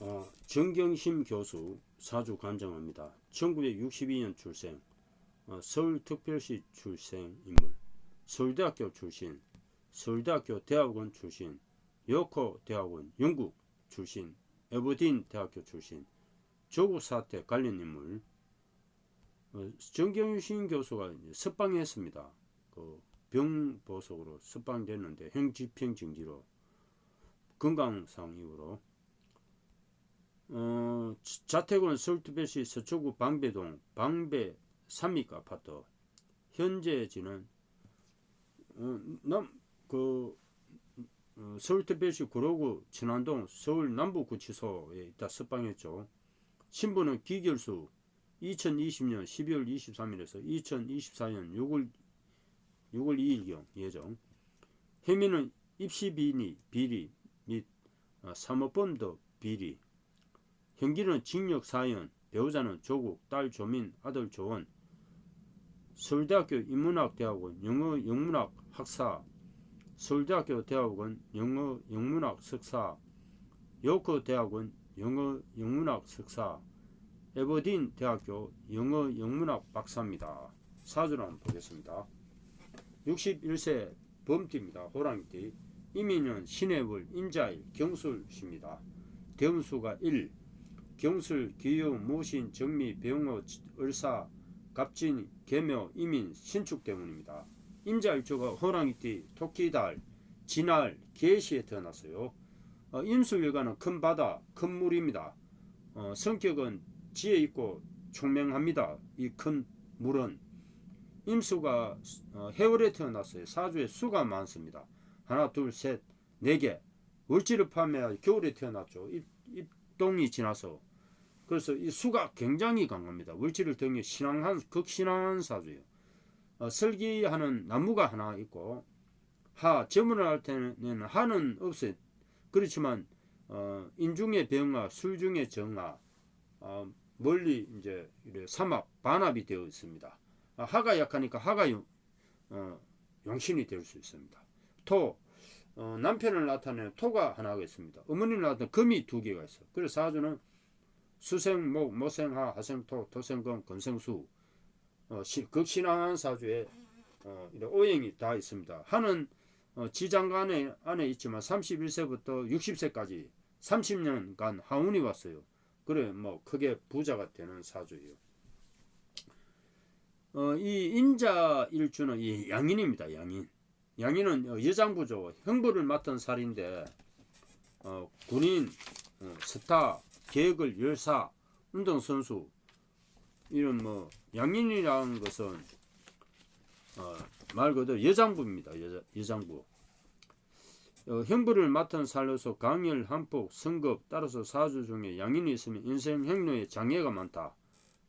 어, 정경심 교수 사주 관장합니다. 1962년 출생, 어, 서울특별시 출생 인물, 서울대학교 출신, 서울대학교 대학원 출신, 요코 대학원 영국 출신, 에버딘 대학교 출신, 조국 사태 관련 인물. 어, 정경심 교수가 석방했습니다. 그 병보석으로 석방됐는데 형집행 정지로 건강상 이유로 어, 자택은 서울특별시 서초구 방배동 방배 삼익 아파트 현재 지는 어, 남그 어, 서울특별시 구로구 진안동 서울 남부구치소에 있다 석방했죠. 신분은 기결수 2020년 12월 23일에서 2024년 6월 6월 2일경 예정. 혐의는 입시 비리, 비리 및 어, 사모범도 비리. 형기는 징역 4년, 배우자는 조국, 딸 조민, 아들 조원. 서울대학교 인문학대학원 영어 영문학 학사, 서울대학교 대학원 영어 영문학 석사, 요코 대학원 영어 영문학 석사, 에버딘 대학교 영어 영문학 박사입니다. 사주를 한번 보겠습니다. 61세 범띠입니다. 호랑이띠. 이민은 신해월 인자일 경술씨입니다. 대운수가 1. 경술, 기유, 모신, 정미, 병호, 을사, 갑진, 개묘, 이민, 신축 때문입니다. 임자일조가 호랑이띠, 토끼달, 진알, 개시에 태어났어요. 어, 임술일가는 큰 바다, 큰 물입니다. 어, 성격은 지혜 있고 총명합니다. 이 큰 물은 임수가 어, 해월에 태어났어요. 사주에 수가 많습니다. 하나, 둘, 셋, 네 개. 월지를 포함해 겨울에 태어났죠. 입, 입동이 지나서. 그래서 이 수가 굉장히 강합니다. 월지를 등에 신앙한 극신앙한 사주예요. 어, 설기하는 나무가 하나 있고 하 점을 할 때는 하는 없어요. 그렇지만 어, 인중의 병화, 술중의 정화, 어, 멀리 이제 삼합, 반합이 되어 있습니다. 아, 하가 약하니까 하가 용, 어, 용신이 될 수 있습니다. 토 어, 남편을 나타내는 토가 하나가 있습니다. 어머니를 나타내는 금이 두 개가 있어. 그래서 사주는 수생목, 모생하, 하생토, 토생금, 금생수 어, 시, 극신앙한 사주에 어, 오행이 다 있습니다. 하는 어, 지장간 에 안에 있지만 31세부터 60세까지 30년간 하운이 왔어요. 그래 뭐 크게 부자가 되는 사주예요. 어, 이 인자 일주는 이 양인입니다. 양인. 양인은 어, 여장부죠. 형부를 맡은 살인데 어, 군인, 어, 스타, 계획을 열사, 운동선수 이런 뭐 양인이라는 것은 어, 말 그대로 여장부입니다. 여자, 여장부. 어, 형부를 맡은 살로서 강열, 한폭, 성급 따라서 사주 중에 양인이 있으면 인생 행로에 장애가 많다.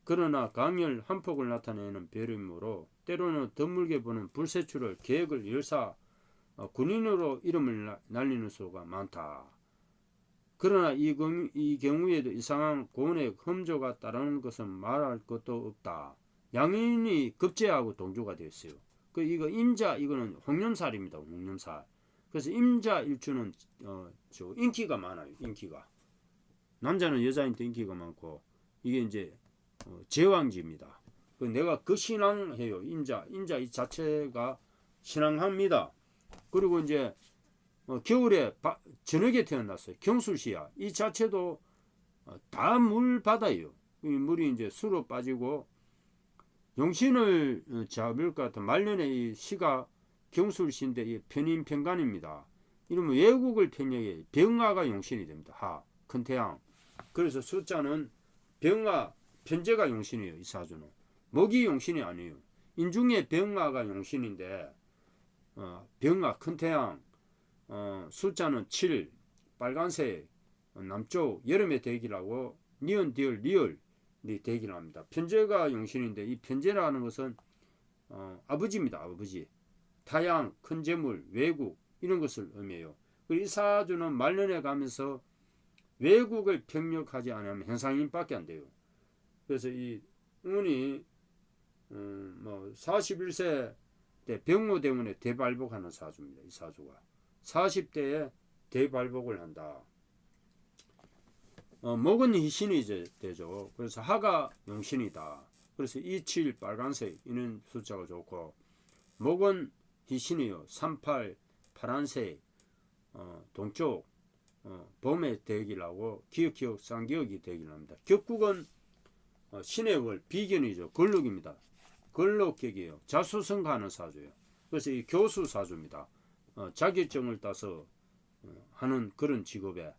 그러나 강열, 한폭을 나타내는 별이므로 때로는 드물게 보는 불세출을 계획을 열사 어, 군인으로 이름을 나- 날리는 수가 많다. 그러나 이, 경- 이 경우에도 이상한 고운의 험조가 따르는 것은 말할 것도 없다. 양인이 급제하고 동조가 되었어요. 그 이거 임자 이거는 홍념살입니다. 홍념살. 그래서 임자 일주는 어, 저 인기가 많아요. 인기가 남자는 여자한테 인기가 많고 이게 이제 어, 제왕지입니다. 그 내가 그 신앙해요. 임자 임자 이 자체가 신앙합니다. 그리고 이제 어, 겨울에 바, 저녁에 태어났어요. 경술시야. 이 자체도 어, 다물 바다예요. 이 물이 이제 수로 빠지고 용신을 어, 잡을 것 같은 말년에 이 시가 경술시인데 이 편인 편간입니다. 이러면 외국을 편력해 병화가 용신이 됩니다. 하, 큰 태양. 그래서 숫자는 병화, 편제가 용신이에요. 이 사주는. 목이 용신이 아니에요. 인중에 병화가 용신인데 어, 병화, 큰 태양, 어, 숫자는 7, 빨간색, 어, 남쪽, 여름에 대기라고 니은, 디얼, 리얼이 대기를 합니다. 편제가 용신인데 이 편제라는 것은 어, 아버지입니다. 아버지. 타양, 큰 재물, 외국 이런 것을 의미해요. 그리고 이 사주는 말년에 가면서 외국을 평력하지 않으면 현상인밖에 안 돼요. 그래서 이 운이 음, 뭐 41세 때 병모 때문에 대발복하는 사주입니다. 이 사주가 40대에 대발복을 한다. 어, 목은 희신이 되죠. 그래서 하가 용신이다. 그래서 27 빨간색 이는 숫자가 좋고 목은 희신이요. 38 파란색 어, 동쪽 어, 봄에 대기라고 기억 기억 쌍기억이 되기를 합니다. 격국은 어, 신의 월 비견이죠. 걸록입니다. 걸록격이에요. 자수성가하는 사주예요. 그래서 이 교수 사주입니다. 어, 자격증을 따서 어, 하는 그런 직업에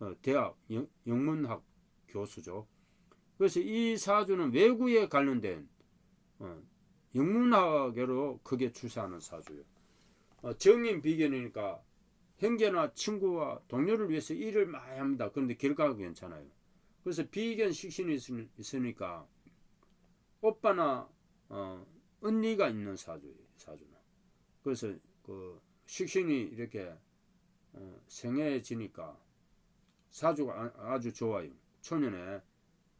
어, 대학 영, 영문학 교수죠. 그래서 이 사주는 외구에 관련된 어, 영문학으로 크게 출세하는 사주예요. 어, 정인 비견이니까 형제나 친구와 동료를 위해서 일을 많이 합니다. 그런데 결과가 괜찮아요. 그래서 비견 식신이 있으- 있으니까 오빠나 어, 언니가 있는 사주예요. 사주는. 그래서 그 식신이 이렇게 어, 생해지니까 사주가 아- 아주 좋아요. 초년에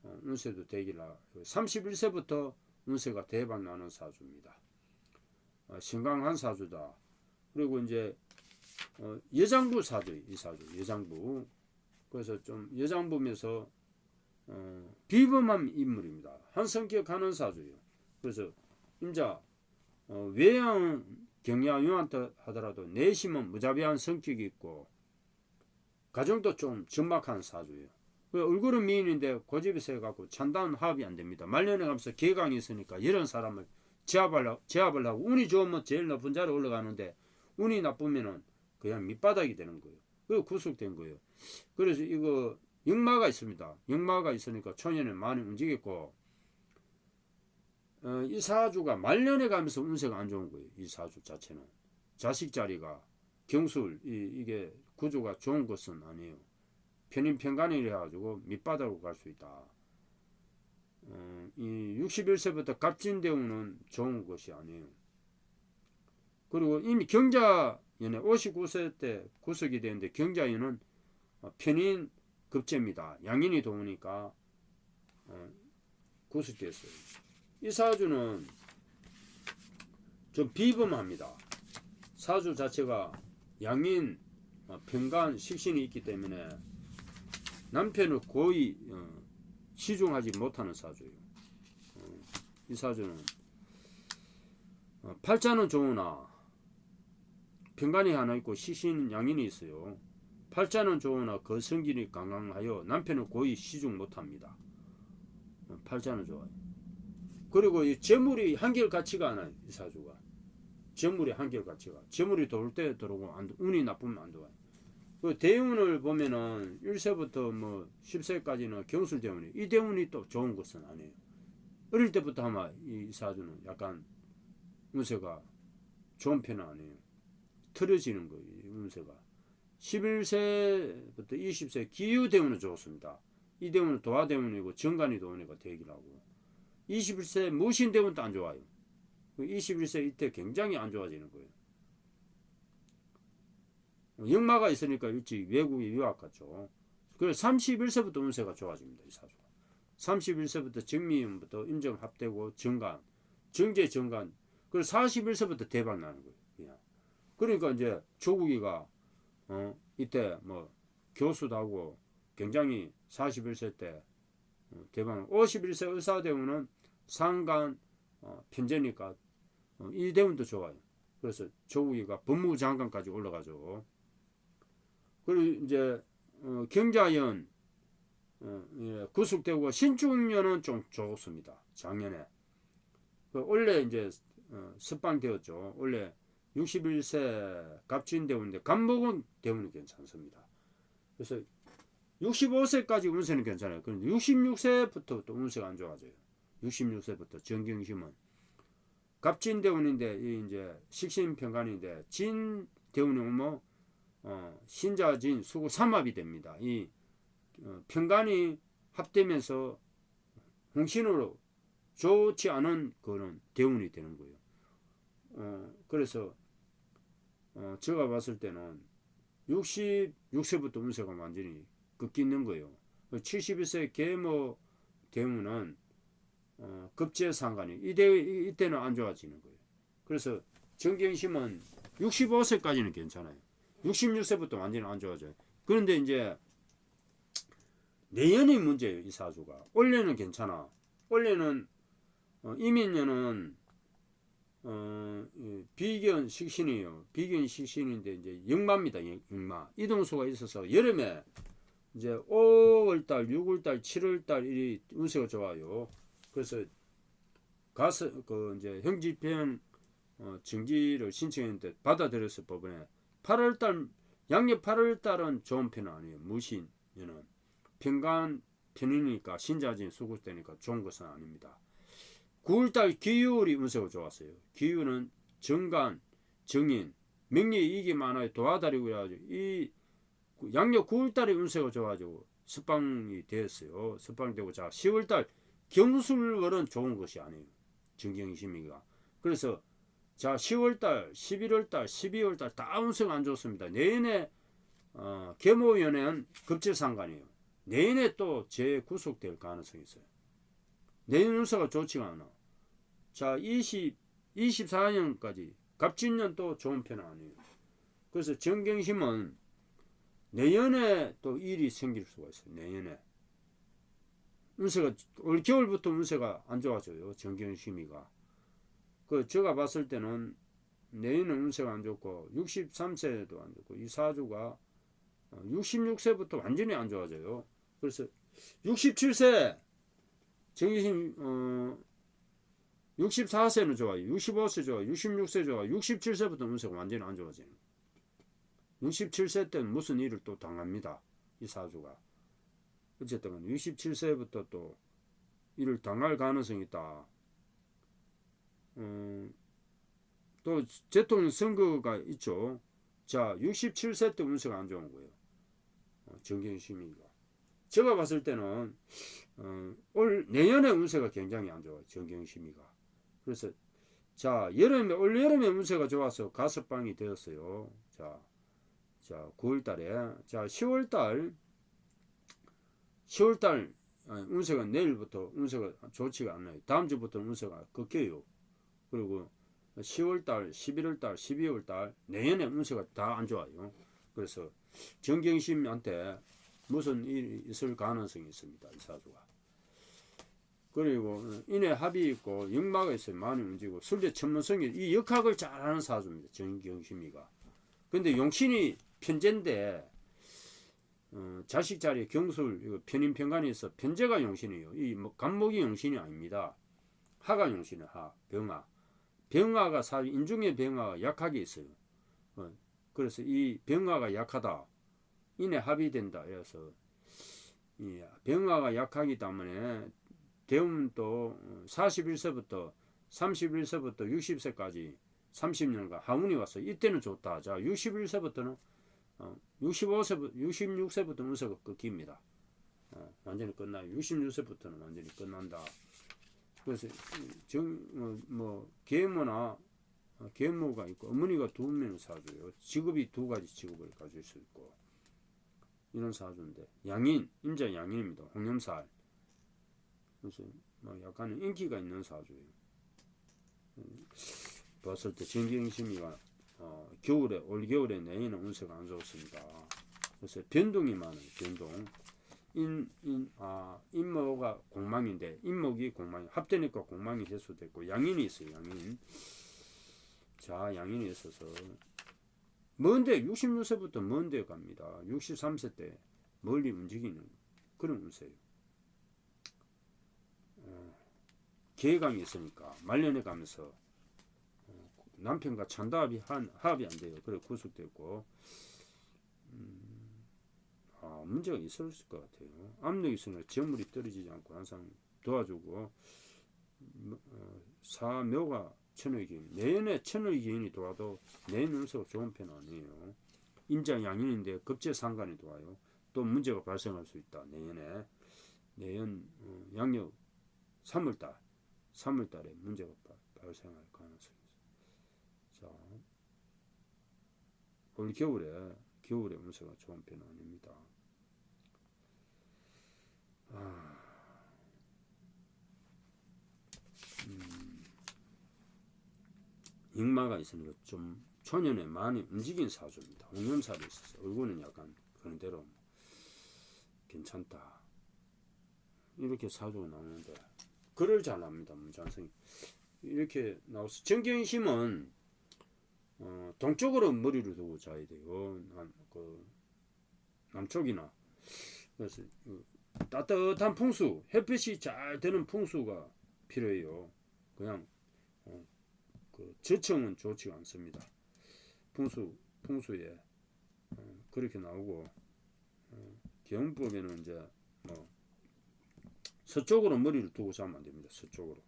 어, 운세도 되기라 31세부터 운세가 대박 나는 사주입니다. 어, 신강한 사주다. 그리고 이제 어, 여장부 사주 이 사주 여장부 그래서 좀 여장부면서 어, 비범한 인물입니다. 한 성격 하는 사주예요. 그래서 임자 어, 외양 경야 유한테 하더라도 내심은 무자비한 성격이 있고 가정도 좀 적막한 사주예요. 그 얼굴은 미인인데 고집이 세갖고 찬다는 합이 안 됩니다. 말년에 가면서 개강이 있으니까 이런 사람을 제압하려고, 제압을 하고 운이 좋으면 제일 높은 자리에 올라가는데 운이 나쁘면은 그냥 밑바닥이 되는 거예요. 그 구속된 거예요. 그래서 이거 역마가 있습니다. 역마가 있으니까 초년에 많이 움직였고 어, 이 사주가 말년에 가면서 운세가 안 좋은 거예요. 이 사주 자체는 자식 자리가 경술 이, 이게 구조가 좋은 것은 아니에요. 편인 편간이래 가지고 밑바닥으로 갈 수 있다. 어, 이 61세부터 갑진대우는 좋은 것이 아니에요. 그리고 이미 경자연에 59세 때 구속이 되는데 경자연은 어, 편인 급제입니다. 양인이 도우니까 어, 구속됐어요. 이 사주는 좀 비범합니다. 사주 자체가 양인, 어, 평간, 식신이 있기 때문에 남편을 거의 어, 시중하지 못하는 사주예요. 어, 이 사주는 어, 팔자는 좋으나 평간이 하나 있고 시신 양인이 있어요. 팔자는 좋으나 그 성질이 강강하여 남편을 거의 시중 못합니다. 어, 팔자는 좋아요. 그리고 이 재물이 한결 같지가 않아요. 이 사주가. 재물이 한결 같지가. 재물이 돌 때 들어오고 안, 운이 나쁘면 안 좋아요. 그 대운을 보면은 1세부터 뭐 10세까지는 경술 대운이 이 대운이 또 좋은 것은 아니에요. 어릴 때부터 아마 이 사주는 약간 운세가 좋은 편은 아니에요. 틀어지는 거예요. 이 운세가. 11세부터 20세 기유 대운은 좋습니다. 이 대운은 도화 대운이고 정간이 대운이고 대기라고. 21세 무신 대운도 안 좋아요. 21세 이때 굉장히 안 좋아지는 거예요. 역마가 있으니까 일찍 외국에 유학 갔죠. 그래서 31세부터 운세가 좋아집니다. 이 사주가. 31세부터 정미음부터 임정 합되고 정간, 정제 정간. 그리고 41세부터 대박 나는 거예요. 그냥. 그러니까 이제 조국이가 어, 이때 뭐 교수도 하고 굉장히 41세 때 어, 대박. 51세 의사대운은 상간 어, 편제니까 어, 이 대운도 좋아요. 그래서 조국이가 법무부 장관까지 올라가죠. 그리고 이제 어, 경자연 어, 예, 구속되고 신중년은 좀 좋습니다. 작년에 그 원래 이제 어, 습방되었죠. 원래 61세 갑진 대운인데 간목은 대운이 괜찮습니다. 그래서 65세까지 운세는 괜찮아요. 그런데 66세부터 또 운세가 안 좋아져요. 66세부터 정경심은 갑진 대운인데 이 이제 식신평간인데 진 대운이 오면 어, 신자진 수구 삼합이 됩니다. 이 어, 평간이 합되면서 홍신으로 좋지 않은 그런 대운이 되는 거예요. 어, 그래서 어, 제가 봤을 때는 66세부터 운세가 완전히 급기는 거예요. 71세 계모 대운은 어, 급제 상관이 이때 이때는 안 좋아지는 거예요. 그래서 정경심은 65세까지는 괜찮아요. 66세부터 완전히 안 좋아져요. 그런데 이제 내연이 문제예요 이 사주가 올해는 괜찮아 올해는 어, 이민년은 어, 이 비견 식신이에요 비견 식신인데 이제 역마입니다 역- 역마 이동수가 있어서 여름에 이제 5월달 6월달 7월달 이 운세가 좋아요 그래서 가서 그 이제 형집행 어, 증지를 신청했는데 받아들였어 법원에 8월달 양력 8월달은 좋은 편은 아니에요 무신 얘는 평간 편이니까 신자진 수급되니까 좋은 것은 아닙니다. 9월달 기율이 운세가 좋았어요. 기율은 정간, 정인, 명리에 이익이 많아요. 도와다리고 해가지고 이 양력 9월달에 운세가 좋아지고 스방이 되었어요. 스방되고 자 10월달 경술월은 좋은 것이 아니에요. 정경심이가 그래서 자 10월달, 11월달, 12월달 다 운세가 안 좋습니다. 내년에 어, 계모연애는 급제상관이에요. 내년에 또 재구속될 가능성이 있어요. 내년 운세가 좋지가 않아. 자, 20, 24년까지 갑진년 또 좋은 편은 아니에요. 그래서 정경심은 내년에 또 일이 생길 수가 있어요. 내년에. 운세가, 올 겨울부터 운세가 안 좋아져요. 정경심이가. 그, 제가 봤을 때는 내년에 운세가 안 좋고, 63세도 안 좋고, 이 사주가 66세부터 완전히 안 좋아져요. 그래서 67세 정신 어 64세는 좋아요. 65세 좋아요. 66세 좋아요. 67세부터 운세가 완전히 안 좋아져요. 67세 때는 무슨 일을 또 당합니다. 이 사주가. 어쨌든 67세부터 또 일을 당할 가능성이 있다. 음, 또 대통령 선거가 있죠. 자, 67세 때 운세가 안 좋은 거예요. 어, 정경심이가. 제가 봤을 때는 어, 올 내년에 운세가 굉장히 안 좋아요. 정경심이가. 그래서 자 여름에 올 여름에 운세가 좋아서 가석방이 되었어요. 자, 자 9월 달에 자 10월 달 10월달 어, 운세가 내일부터 운세가 좋지가 않아요. 다음 주부터 운세가 꺾여요. 그리고 10월달, 11월달, 12월달 내년에 운세가 다 안 좋아요. 그래서 정경심한테 무슨 일이 있을 가능성이 있습니다. 이 사주가. 그리고 인해 합이 있고 역마가 있어요. 많이 움직이고 술대 천문성이 이 역학을 잘하는 사주입니다. 정경심이가. 근데 용신이 편제인데 어, 자식 자리에 경술 편인 있어 편제가 용신이에요. 이뭐 간목이 용신이 아닙니다. 하가 용신이 하 병화. 병화가 사 인중의 병화가 약하게 있어요. 어, 그래서 이 병화가 약하다. 인해 합의된다. 그래서 이 병화가 약하기 때문에 또 41세부터 31세부터 60세까지 30년간 하운이 왔어. 이때는 좋다. 자, 61세부터는 어, 65세부터 66세부터 운세가 끊깁니다. 어, 완전히 끝나요. 66세부터는 완전히 끝난다. 그래서 정, 어, 뭐 계모나 어, 계모가 있고 어머니가 두 명을 사줘요. 직업이 두 가지 직업을 가질 수 있고 이런 사주인데 양인 인자 양인입니다. 홍염살 그래서 뭐 약간 인기가 있는 사주예요. 음, 봤을 때 정경심이가 어, 겨울에 올 겨울에 내년에 운세가 안 좋습니다. 그래서 변동이 많아요. 변동. 인, 인, 아, 인모가 공망인데, 인목이 공망이, 합되니까 공망이 해소됐고, 양인이 있어요, 양인. 자, 양인이 있어서, 먼데, 66세부터 먼데 갑니다. 63세 때 멀리 움직이는 그런 운세예요. 어, 계강이 있으니까, 말년에 가면서, 어, 남편과 찬다합이 한, 합이 안 돼요. 그래, 구속됐고, 아, 문제가 있을 것 같아요. 압력이 있으니까 재물이 떨어지지 않고 항상 도와주고 뭐, 어, 사묘가 천의 기인 내년에 천의 기인이 도와도 내년 운세가 좋은 편 아니에요. 인자 양인인데 급제 상관이 도와요. 또 문제가 발생할 수 있다. 내년에 내년 어, 양력 3월달 3월달에 문제가 바- 발생할 가능성이 있어요. 자, 올 겨울에 겨울에 운세가 좋은 편은 아닙니다. 아, 음, 역마가 있으니까 좀 초년에 많이 움직인 사주입니다. 홍염살이 있어서 얼굴은 약간 그런 대로 괜찮다. 이렇게 사주가 나오는데 글을 잘 합니다 문장성이 이렇게 나와서 정경심은 어, 동쪽으로 머리를 두고 자야 돼요. 남, 그, 남쪽이나. 그래서 그 따뜻한 풍수 햇빛이 잘 되는 풍수가 필요해요. 그냥 어, 그 저청은 좋지가 않습니다. 풍수 풍수에. 어, 그렇게 나오고 어, 경법에는 이제 뭐 서쪽으로 머리를 두고 자면 안 됩니다. 서쪽으로.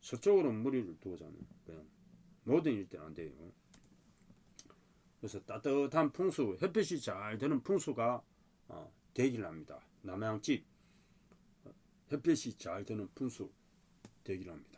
서쪽으로 머리를 두고 자면 그냥 모든 일 때는 안 돼요. 그래서 따뜻한 풍수, 햇빛이 잘 되는 풍수가 어, 되기를 합니다. 남양집 햇빛이 잘 되는 풍수 되기를 합니다.